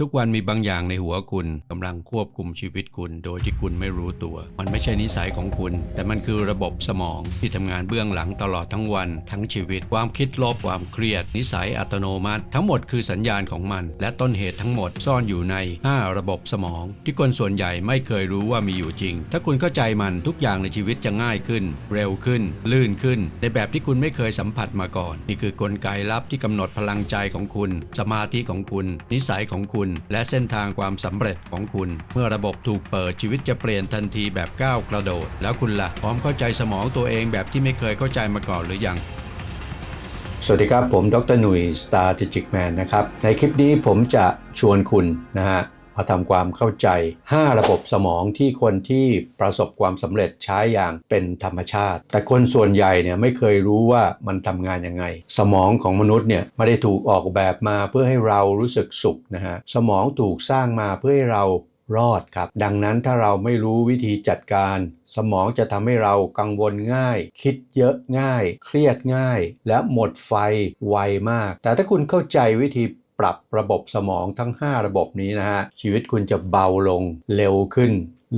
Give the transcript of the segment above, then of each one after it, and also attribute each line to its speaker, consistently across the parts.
Speaker 1: ทุกวันมีบางอย่างในหัวคุณกำลังควบคุมชีวิตคุณ โดยที่คุณไม่รู้ตัว มันไม่ใช่นิสัยของคุณ แต่มันคือระบบสมองที่ทำงานเบื้องหลังตลอดทั้งวัน ทั้งชีวิต ความคิดลบความเครียด นิสัยอัตโนมัติ ทั้งหมดคือสัญญาณของมัน และต้นเหตุทั้งหมดซ่อนอยู่ใน 5 ระบบสมอง ที่คนส่วนใหญ่ไม่เคยรู้ว่ามีอยู่จริง ถ้าคุณเข้าใจมันทุกอย่างในชีวิตจะง่ายขึ้น เร็วขึ้น ลื่นขึ้น ในแบบที่คุณไม่เคยสัมผัสมาก่อน นี่คือกลไกลับที่กำหนดพลังใจของคุณ สมาธิของคุณ นิสัยของคุณและเส้นทางความสำเร็จของคุณ เมื่อระบบถูกเปิดชีวิตจะเปลี่ยนทันทีแบบก้าวกระโดด แล้วคุณละ่ะพร้อมเข้าใจสมองตัวเองแบบที่ไม่เคยเข้าใจมาก่อนหรือยัง
Speaker 2: สวัสดีครับ ผมดรหนุ่ย Strategic Man นะครับ ในคลิปนี้ผมจะชวนคุณนะฮะ มาทำความเข้าใจ 5 ระบบสมองที่คนที่ประสบความสำเร็จใช้อย่างเป็นธรรมชาติ แต่คนส่วนใหญ่เนี่ยไม่เคยรู้ว่ามันทำงานยังไง สมองของมนุษย์เนี่ยไม่ได้ถูกออกแบบมาเพื่อให้เรารู้สึกสุขนะฮะสมองถูกสร้างมาเพื่อให้เรารอดครับ ดังนั้นถ้าเราไม่รู้วิธีจัดการ สมองจะทำให้เรากังวลง่าย คิดเยอะง่าย เครียดง่าย และหมดไฟไวมาก แต่ถ้าคุณเข้าใจวิธี ปรับระบบสมองทั้ง 5 ระบบนี้นะฮะ ชีวิตคุณจะเบาลงเร็วขึ้น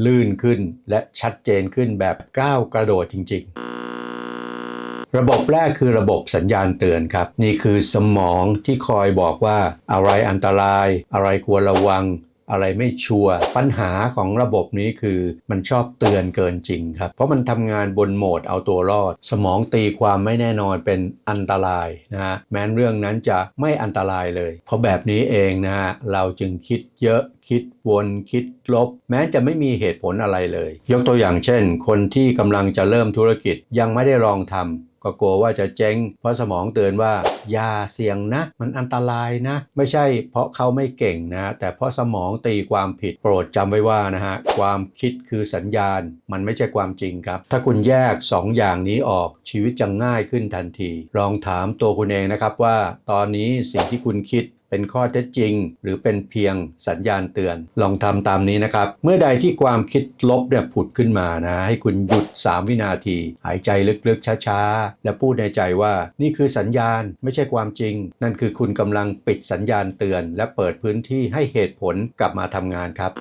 Speaker 2: ลื่นขึ้น และชัดเจนขึ้นแบบก้าวกระโดดจริง ๆระบบแรกคือระบบสัญญาณเตือนครับ นี่คือสมองที่คอยบอกว่าอะไรอันตราย อะไรควรระวัง อะไรไม่ชัวร์ปัญหาของระบบนี้คือมันชอบเตือนเกินจริงครับ เพราะมันทำงานบนโหมดเอาตัวรอด สมองตีความไม่แน่นอนเป็นอันตรายนะฮะแม้นเรื่องนั้นจะไม่อันตรายเลย เพราะแบบนี้เองนะฮะเราจึงคิดเยอะคิดวนคิดลบ แม้จะไม่มีเหตุผลอะไรเลย ยกตัวอย่างเช่น คนที่กำลังจะเริ่มธุรกิจยังไม่ได้ลองทำ ก็กลัวว่าจะเจ๊งเพราะสมองเตือนว่าอย่าเสี่ยงนะ มันอันตรายนะ ไม่ใช่เพราะเขาไม่เก่งนะ แต่เพราะสมองตีความผิดโปรดจำไว้ว่านะฮะความคิดคือสัญญาณ มันไม่ใช่ความจริงครับ ถ้าคุณแยก 2ออย่างนี้ออกชีวิตจะง่ายขึ้นทันที ลองถามตัวคุณเองนะครับว่า ตอนนี้สิ่งที่คุณคิด เป็นข้อเท็จจริง หรือเป็นเพียงสัญญาณเตือน ลองทำตามนี้นะครับ เมื่อใดที่ความคิดลบเนี่ยผุดขึ้นมานะ ให้คุณหยุด 3 วินาที หายใจลึกๆ ช้าๆ และพูดในใจว่านี่คือสัญญาณไม่ใช่ความจริง นั่นคือคุณกำลังปิดสัญญาณเตือน และเปิดพื้นที่ให้เหตุผลกลับมาทำงานครับ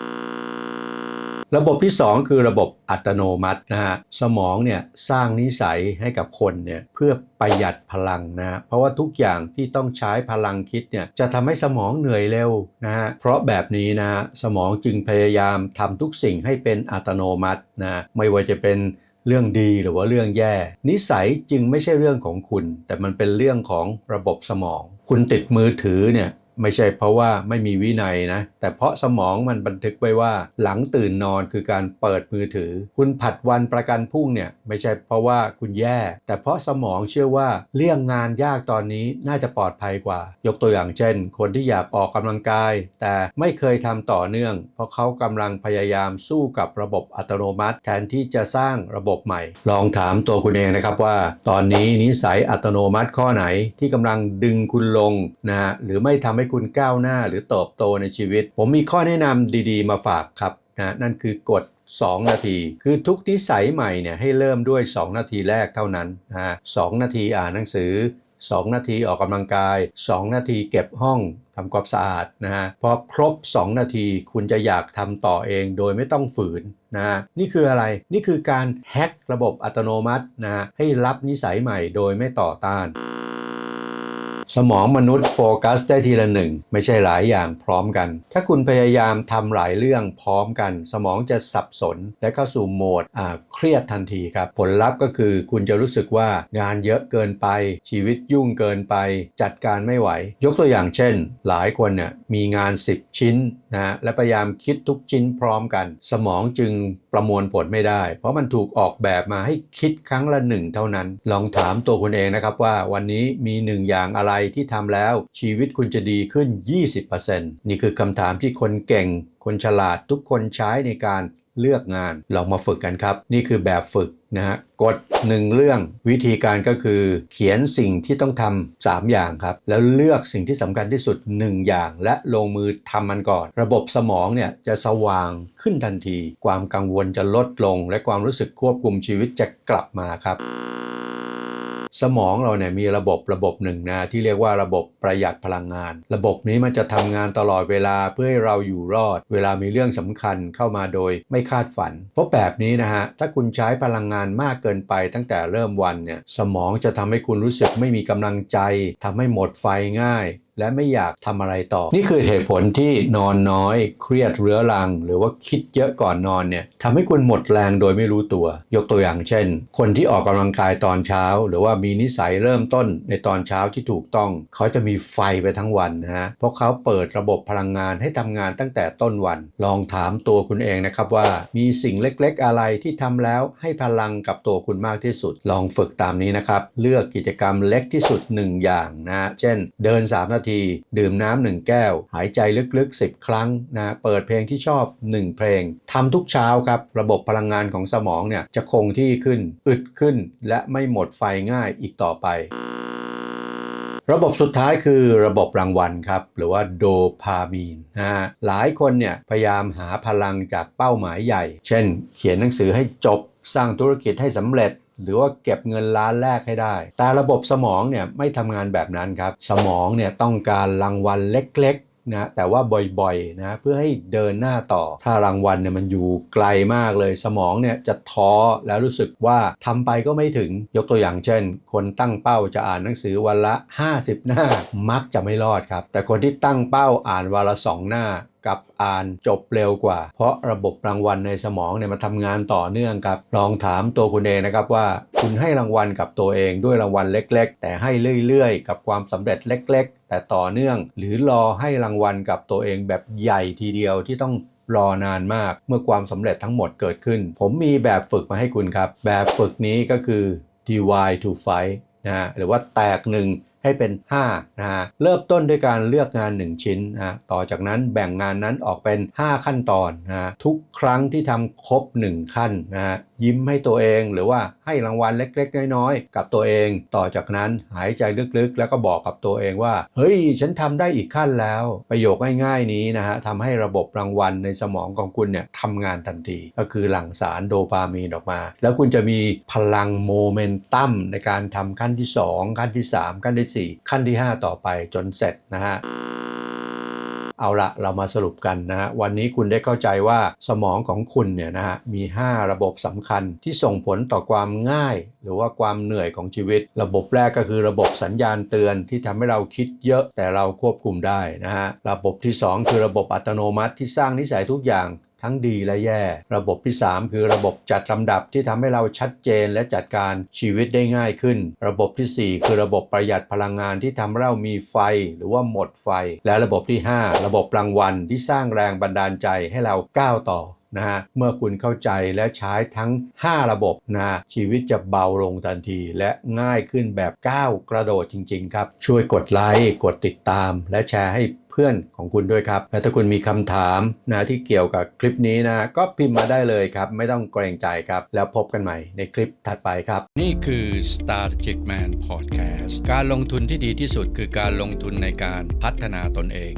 Speaker 2: ระบบที่ 2 คือระบบอัตโนมัตินะฮะสมองเนี่ยสร้างนิสัยให้กับคนเนี่ยเพื่อประหยัดพลังนะเพราะว่าทุกอย่างที่ต้องใช้พลังคิดเนี่ยจะทำให้สมองเหนื่อยเร็วนะฮะเพราะแบบนี้นะสมองจึงพยายามทำทุกสิ่งให้เป็นอัตโนมัตินะไม่ว่าจะเป็นเรื่องดีหรือว่าเรื่องแย่ นิสัยจึงไม่ใช่เรื่องของคุณ แต่มันเป็นเรื่องของระบบสมอง คุณติดมือถือเนี่ย ไม่ใช่เพราะว่าไม่มีวินัยนะ แต่เพราะสมองมันบันทึกไว้ว่า หลังตื่นนอนคือการเปิดมือถือ คุณผัดวันประกันพรุ่งเนี่ย ไม่ใช่เพราะว่าคุณแย่ แต่เพราะสมองเชื่อว่าเลี่ยงงานยากตอนนี้น่าจะปลอดภัยกว่า ยกตัวอย่างเช่น คนที่อยากออกกำลังกาย แต่ไม่เคยทำต่อเนื่อง เพราะเขากำลังพยายามสู้กับระบบอัตโนมัติ แทนที่จะสร้างระบบใหม่ ลองถามตัวคุณเองนะครับว่า ตอนนี้นิสัยอัตโนมัติข้อไหนที่กำลังดึงคุณลงนะหรือไม่ทำให้คุณก้าวหน้าหรือเติบโตในชีวิต ผมมีข้อแนะนำดีๆ มาฝากครับนะนั่นคือกฎ2 นาที คือทุกนิสัยใหม่เนี่ยให้เริ่มด้วย 2 นาทีแรกเท่านั้นนะสนาทีอ่านหนังสือ 2 นาทีออกกำลังกาย 2 นาทีเก็บห้องทำความสะอาดนะฮะพอครบ 2 นาทีคุณจะอยากทำต่อเองโดยไม่ต้องฝืนนะนี่คืออะไรนี่คือการแฮ็กระบบอัตโนมัตินะให้รับนิสัยใหม่โดยไม่ต่อต้าน สมองมนุษย์โฟกัสได้ทีละหนึ่ง ไม่ใช่หลายอย่างพร้อมกัน ถ้าคุณพยายามทำหลายเรื่องพร้อมกัน สมองจะสับสน และเข้าสู่โหมดเครียดทันทีครับ ผลลัพธ์ก็คือคุณจะรู้สึกว่างานเยอะเกินไป ชีวิตยุ่งเกินไป จัดการไม่ไหว ยกตัวอย่างเช่น หลายคนเนี่ยมีงาน 10 ชิ้นนะและพยายามคิดทุกชิ้นพร้อมกัน สมองจึงประมวลผลไม่ได้ เพราะมันถูกออกแบบมาให้คิดครั้งละหนึ่งเท่านั้น ลองถามตัวคุณเองนะครับว่าวันนี้มีหนึ่งอย่างอะไรที่ทำแล้ว ชีวิตคุณจะดีขึ้น 20%นี่คือคำถามที่คนเก่ง คนฉลาดทุกคนใช้ในการเลือกงานลองมาฝึกกันครับ นี่คือแบบฝึกนะฮะกฎหนึ่งเรื่องวิธีการก็คือ เขียนสิ่งที่ต้องทำ3อย่างครับ แล้วเลือกสิ่งที่สำคัญที่สุด 1 อย่าง และลงมือทำมันก่อน ระบบสมองเนี่ยจะสว่างขึ้นทันที ความกังวลจะลดลง และความรู้สึกควบคุมชีวิตจะกลับมาครับ สมองเราเนี่ยมีระบบระบบหนึ่งนะที่เรียกว่าระบบประหยัดพลังงาน ระบบนี้มันจะทำงานตลอดเวลาเพื่อให้เราอยู่รอด เวลามีเรื่องสำคัญเข้ามาโดยไม่คาดฝัน เพราะแบบนี้นะฮะถ้าคุณใช้พลังงานมากเกินไปตั้งแต่เริ่มวันเนี่ยสมองจะทำให้คุณรู้สึกไม่มีกำลังใจทำให้หมดไฟง่าย และไม่อยากทำอะไรต่อ นี่คือเหตุผลที่นอนน้อย เครียดเรื้อรัง หรือว่าคิดเยอะก่อนนอนเนี่ยทำให้คุณหมดแรงโดยไม่รู้ตัว ยกตัวอย่างเช่น คนที่ออกกำลังกายตอนเช้า หรือว่ามีนิสัยเริ่มต้นในตอนเช้าที่ถูกต้อง เขาจะมีไฟไปทั้งวันนะฮะเพราะเขาเปิดระบบพลังงานให้ทำงานตั้งแต่ต้นวัน ลองถามตัวคุณเองนะครับว่า มีสิ่งเล็กๆ อะไรที่ทำแล้วให้พลังกับตัวคุณมากที่สุด ลองฝึกตามนี้นะครับเลือกกิจกรรมเล็กที่สุด 1 อย่างนะฮะเช่น เดิน3นาทีดื่มน้ำหนึ่งแก้ว หายใจลึกๆ 10 ครั้งนะเปิดเพลงที่ชอบ 1 เพลงทำทุกเช้าครับ ระบบพลังงานของสมองเนี่ยจะคงที่ขึ้นอึดขึ้น และไม่หมดไฟง่ายอีกต่อไประบบสุดท้ายคือระบบรางวัลครับ หรือว่าโดพามีนนะหลายคนเนี่ยพยายามหาพลังจากเป้าหมายใหญ่ เช่น เขียนหนังสือให้จบ สร้างธุรกิจให้สำเร็จ หรือว่าเก็บเงินล้านแรกให้ได้ แต่ระบบสมองเนี่ยไม่ทำงานแบบนั้นครับ สมองเนี่ยต้องการรางวัลเล็กๆนะแต่ว่าบ่อยๆนะเพื่อให้เดินหน้าต่อ ถ้ารางวัลเนี่ยมันอยู่ไกลมากเลย สมองเนี่ยจะท้อแล้วรู้สึกว่าทำไปก็ไม่ถึงยกตัวอย่างเช่น คนตั้งเป้าจะอ่านหนังสือวันละ 50 หน้า มักจะไม่รอดครับ แต่คนที่ตั้งเป้าอ่านวันละสองหน้า กับอ่านจบเร็วกว่า เพราะระบบรางวัลในสมองเนี่ยมาทำงานต่อเนื่องครับ ลองถามตัวคุณเองนะครับว่า คุณให้รางวัลกับตัวเองด้วยรางวัลเล็ก ๆ แต่ให้เรื่อยๆ กับความสำเร็จเล็ก ๆ แต่ต่อเนื่อง หรือรอให้รางวัลกับตัวเองแบบใหญ่ทีเดียวที่ต้องรอนานมากเมื่อความสำเร็จทั้งหมดเกิดขึ้น ผมมีแบบฝึกมาให้คุณครับ แบบฝึกนี้ก็คือ divide to five นะหรือว่าแตกหนึ่ง ให้เป็น5นะฮะเริ่มต้นด้วยการเลือกงาน 1 ชิ้นนะฮะต่อจากนั้นแบ่งงานนั้นออกเป็น 5 ขั้นตอนนะฮะทุกครั้งที่ทำครบ 1 ขั้นนะฮะยิ้มให้ตัวเอง หรือว่าให้รางวัลเล็ก ๆ น้อยๆกับตัวเอง ต่อจากนั้นหายใจลึกๆ แล้วก็บอกกับตัวเองว่า เฮ้ย ฉันทำได้อีกขั้นแล้ว ประโยคง่ายๆนี้นะฮะทำให้ระบบรางวัลในสมองของคุณเนี่ยทำงานทันที ก็คือหลั่งสารโดปามีนออกมา แล้วคุณจะมีพลังโมเมนตัมในการทำขั้นที่ 2 ขั้นที่ 3 ขั้นที่ 4 ขั้นที่ 5 ต่อไปจนเสร็จนะฮะ เอาละเรามาสรุปกันนะฮะวันนี้คุณได้เข้าใจว่าสมองของคุณเนี่ยนะฮะมี 5 ระบบสำคัญที่ส่งผลต่อความง่าย หรือว่าความเหนื่อยของชีวิต ระบบแรกก็คือระบบสัญญาณเตือนที่ทำให้เราคิดเยอะแต่เราควบคุมได้นะฮะระบบที่ 2 คือระบบอัตโนมัติที่สร้างนิสัยทุกอย่าง ทั้งดีและแย่ ระบบที่ 3 คือระบบจัดลำดับที่ทำให้เราชัดเจนและจัดการชีวิตได้ง่ายขึ้น ระบบทีสี่ 4 คือระบบประหยัดพลังงานที่ทำให้เรามีไฟหรือว่าหมดไฟ และระบบที่ 5 ระบบรางวัลที่สร้างแรงบันดาลใจให้เราก้าวต่อ นะฮะเมื่อคุณเข้าใจและใช้ทั้ง 5 ระบบนะฮะชีวิตจะเบาลงทันที และง่ายขึ้นแบบก้าวกระโดดจริง ๆ ครับ ช่วยกดไลค์กดติดตาม และแชร์ให้เพื่อนของคุณด้วยครับ และถ้าคุณมีคำถามนะที่เกี่ยวกับคลิปนี้นะ ก็พิมพ์มาได้เลยครับ ไม่ต้องเกรงใจครับ แล้วพบกันใหม่ในคลิปถัดไปครับ
Speaker 1: นี่คือ Strategic Man Podcast การลงทุนที่ดีที่สุดคือการลงทุนในการพัฒนาตนเอง